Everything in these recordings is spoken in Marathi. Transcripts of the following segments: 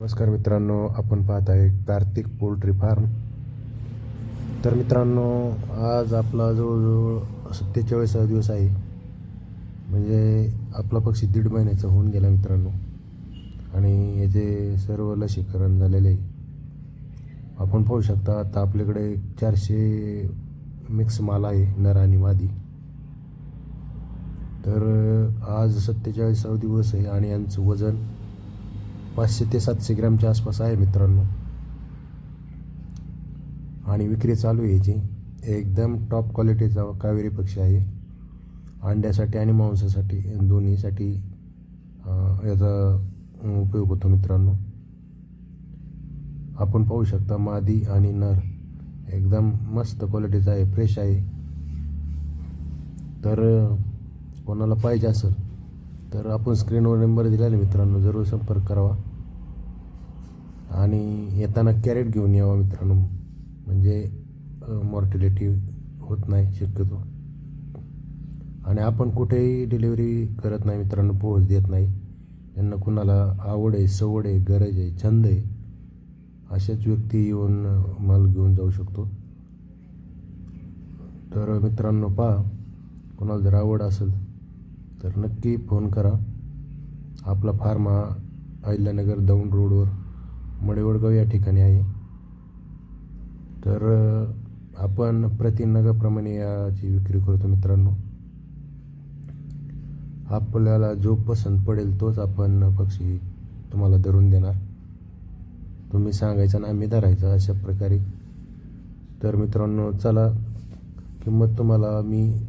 नमस्कार मित्रांनो आपण पाहत आहे कार्तिक पोल्ट्री फार्म. तर मित्रांनो आज आपला जवळजवळ सत्तेचाळीसावा दिवस आहे. म्हणजे आपला पक्षी दीड महिन्याचा होऊन गेला मित्रांनो. आणि याचे सर्व लसीकरण झालेले आहे. आपण पाहू शकता आता आपल्याकडे चारशे मिक्स माल आहे नर आणि मादी. तर आज सत्तेचाळीसावा दिवस आहे आणि यांचं वजन पाचशे ते सातशे ग्रॅमच्या आसपास आहे मित्रांनो. आणि विक्री चालू आहे याची. एकदम टॉप क्वालिटीचा कावेरी पक्षी आहे. अंड्यासाठी आणि मांसासाठी दोन्हीसाठी याचा उपयोग होतो मित्रांनो. आपण पाहू शकता मादी आणि नर. एकदम मस्त क्वालिटीचा आहे फ्रेश आहे. तर कोणाला पाहिजे असेल तर आपण स्क्रीनवर नंबर दिला आहे मित्रांनो जरूर संपर्क करावा. आणि येताना कॅरेट घेऊन यावा मित्रांनो. म्हणजे मॉर्टिलिटी होत नाही शक्यतो. आणि आपण कुठेही डिलिव्हरी करत नाही मित्रांनो पोहोच देत नाही. त्यांना कुणाला आवड आहे सवड आहे गरज आहे छंद आहे अशाच व्यक्ती येऊन माल घेऊन जाऊ शकतो. तर मित्रांनो पहा कोणाला जर आवड असेल तर नक्की फोन करा. आपला फार्म हा अहिल्यानगर दौंड रोडवर मडेवडगाव या ठिकाणी आहे. तर आपण प्रतिनगाप्रमाणे याची विक्री करतो मित्रांनो. आपल्याला जो पसंत पडेल तोच आपण पक्षी तुम्हाला धरून देणार. तुम्ही सांगायचं ना आम्ही धरायचं अशा प्रकारे. तर मित्रांनो चला किंमत तुम्हाला मी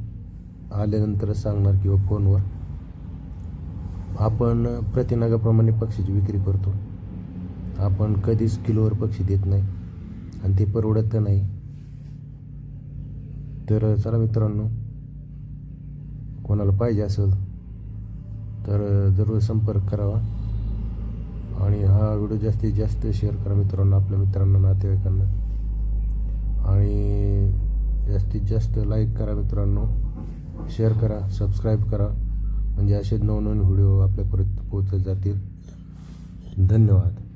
आल्यानंतर सांगणार किंवा फोनवर आपण प्रतिनागाप्रमाणे पक्षीची विक्री करतो. आपण कधीच किलोवर पक्षी देत नाही आणि ते परवडत नाही. तर चला मित्रांनो कोणाला पाहिजे असेल तर जरूर संपर्क करावा. आणि हा व्हिडिओ जास्तीत जास्त शेअर करा मित्रांनो आपल्या मित्रांना नातेवाईकांना. आणि जास्तीत जास्त लाईक करा मित्रांनो. शेअर करा सबस्क्राईब करा. म्हणजे असे नवनवीन व्हिडिओ आपल्यापर्यंत पोहोचत जातील. धन्यवाद.